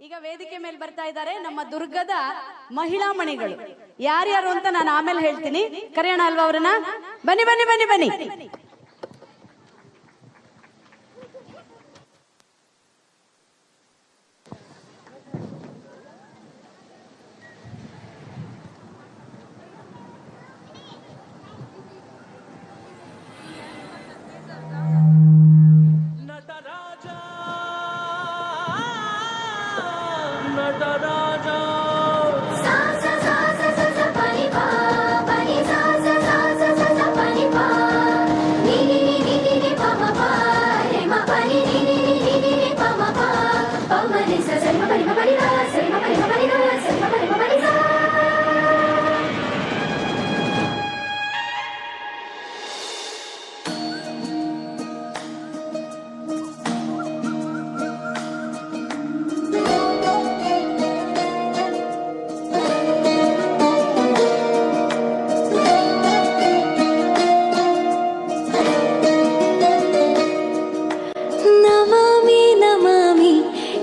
ಈಗ ವೇದಿಕೆ ಮೇಲೆ ಬರ್ತಾ ಇದ್ದಾರೆ ನಮ್ಮ ದುರ್ಗದ ಮಹಿಳಾ ಮಣಿಗಳು. ಯಾರ್ಯಾರು ಅಂತ ನಾನು ಆಮೇಲೆ ಹೇಳ್ತೀನಿ. ಕರೆಯೋಣ ಅಲ್ವಾ ಅವ್ರನ್ನ? ಬನ್ನಿ ಬನ್ನಿ ಬನ್ನಿ ಬನ್ನಿ.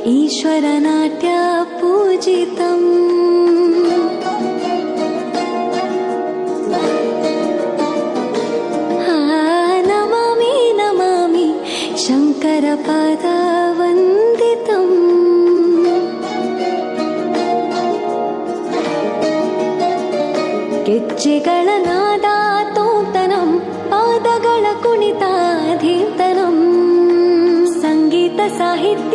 ईश्वरनाट्य पूजितम् नमामि शङ्करपादावन्दितम्। किच्चिगणनादातो पादगणकुणिताधिन्तरं सङ्गीतसाहित्य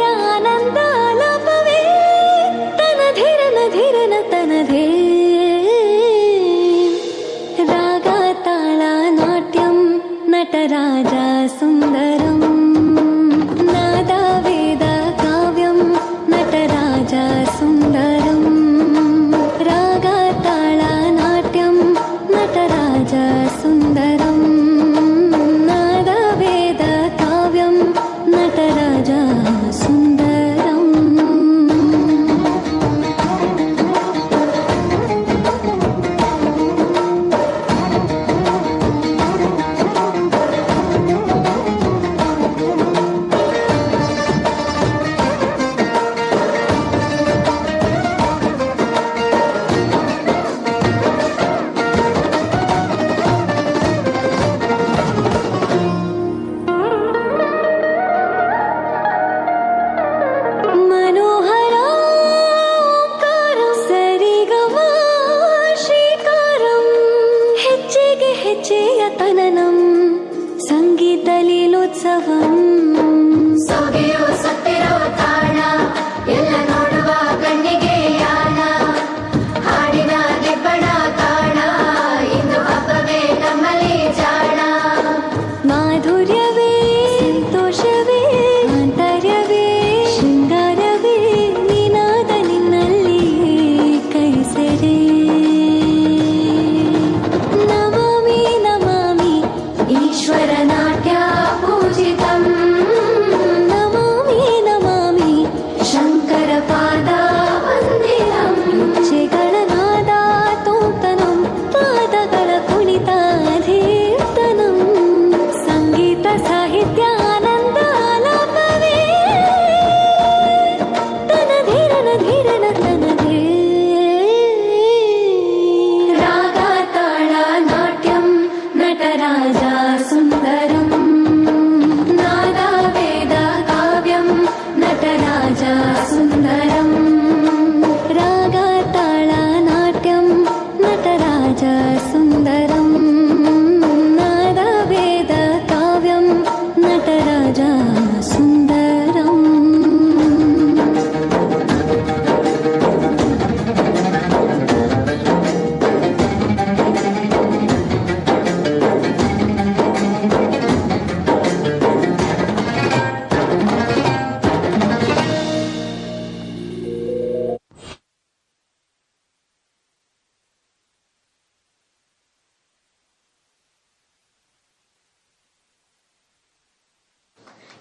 Yaşasın సంగీతలీలోత్సవం సౌగిరో సత్తిరవతా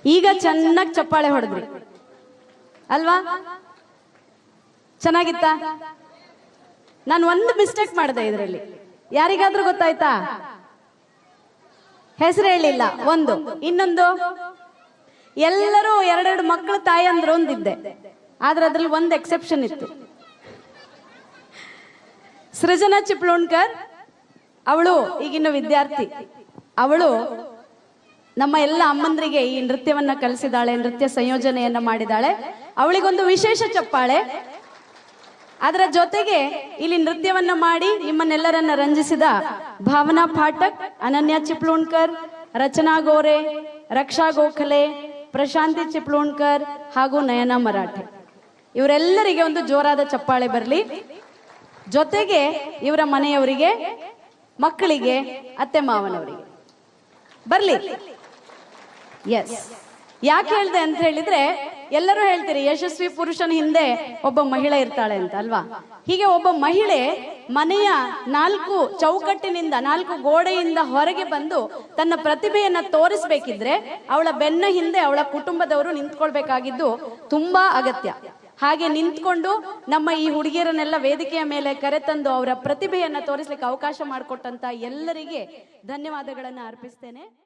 ಈಗ ಚೆನ್ನಾಗಿ ಚಪ್ಪಾಳೆ ಹೊಡೆದ್ರಿ. ಅಲ್ವಾ? ಚೆನ್ನಾಗಿತ್ತ? ನಾನು ಒಂದು ಮಿಸ್ಟೇಕ್ ಮಾಡಿದೆ ಇದರಲ್ಲಿ. ಯಾರಿಗಾದ್ರೂ ಗೊತ್ತಾಯ್ತಾ? ಹೆಸರು ಹೇಳಿಲ್ಲ, ಒಂದು. ಇನ್ನೊಂದು? ಎಲ್ಲರೂ ಎರಡೆರಡು ಮಕ್ಕಳು ತಾಯಿ ಅಂದ್ರೆ ಒಂದಿದ್ದೆ ಆದ್ರೆ ಅದ್ರಲ್ಲಿ ಒಂದು ಎಕ್ಸೆಪ್ಷನ್ ಇತ್ತು. ಸೃಜನಾ ಚಿಪ್ಳುಣ್ಕರ್ ಅವಳು ಈಗಿನ ವಿದ್ಯಾರ್ಥಿ. ಅವಳು ನಮ್ಮ ಎಲ್ಲ ಅಮ್ಮಂದ್ರಿಗೆ ಈ ನೃತ್ಯವನ್ನ ಕಲಿಸಿದಾಳೆ, ನೃತ್ಯ ಸಂಯೋಜನೆಯನ್ನ ಮಾಡಿದಾಳೆ. ಅವಳಿಗೊಂದು ವಿಶೇಷ ಚಪ್ಪಾಳೆ. ಅದರ ಜೊತೆಗೆ ಇಲ್ಲಿ ನೃತ್ಯವನ್ನ ಮಾಡಿ ನಿಮ್ಮನ್ನೆಲ್ಲರನ್ನ ರಂಜಿಸಿದ ಭಾವನಾ ಪಾಠಕ್, ಅನನ್ಯ ಚಿಪ್ಲೋಣ್ಕರ್, ರಚನಾ ಗೋರೆ, ರಕ್ಷಾ ಗೋಖಲೆ, ಪ್ರಶಾಂತಿ ಚಿಪ್ಲೋಣ್ಕರ್ ಹಾಗೂ ನಯನ ಮರಾಠೆ. ಇವರೆಲ್ಲರಿಗೆ ಒಂದು ಜೋರಾದ ಚಪ್ಪಾಳೆ ಬರಲಿ. ಜೊತೆಗೆ ಇವರ ಮನೆಯವರಿಗೆ, ಮಕ್ಕಳಿಗೆ, ಅತ್ತೆ ಮಾವನವರಿಗೆ. ಬರ್ಲಿ. ಎಸ್ ಯಾಕೆ ಹೇಳ್ದೆ ಅಂತ ಹೇಳಿದ್ರೆ, ಎಲ್ಲರೂ ಹೇಳ್ತೀರಿ, ಯಶಸ್ವಿ ಪುರುಷನ ಹಿಂದೆ ಒಬ್ಬ ಮಹಿಳೆ ಇರ್ತಾಳೆ ಅಂತ ಅಲ್ವಾ? ಹೀಗೆ ಒಬ್ಬ ಮಹಿಳೆ ಮನೆಯ ನಾಲ್ಕು ಚೌಕಟ್ಟಿನಿಂದ, ನಾಲ್ಕು ಗೋಡೆಯಿಂದ ಹೊರಗೆ ಬಂದು ತನ್ನ ಪ್ರತಿಭೆಯನ್ನ ತೋರಿಸ್ಬೇಕಿದ್ರೆ ಅವಳ ಬೆನ್ನ ಹಿಂದೆ ಅವಳ ಕುಟುಂಬದವರು ನಿಂತ್ಕೊಳ್ಬೇಕಾಗಿದ್ದು ತುಂಬಾ ಅಗತ್ಯ. ಹಾಗೆ ನಿಂತ್ಕೊಂಡು ನಮ್ಮ ಈ ಹುಡುಗಿಯರನ್ನೆಲ್ಲ ವೇದಿಕೆಯ ಮೇಲೆ ಕರೆತಂದು ಅವರ ಪ್ರತಿಭೆಯನ್ನ ತೋರಿಸ್ಲಿಕ್ಕೆ ಅವಕಾಶ ಮಾಡಿಕೊಟ್ಟಂತ ಎಲ್ಲರಿಗೆ ಧನ್ಯವಾದಗಳನ್ನು ಅರ್ಪಿಸ್ತೇನೆ.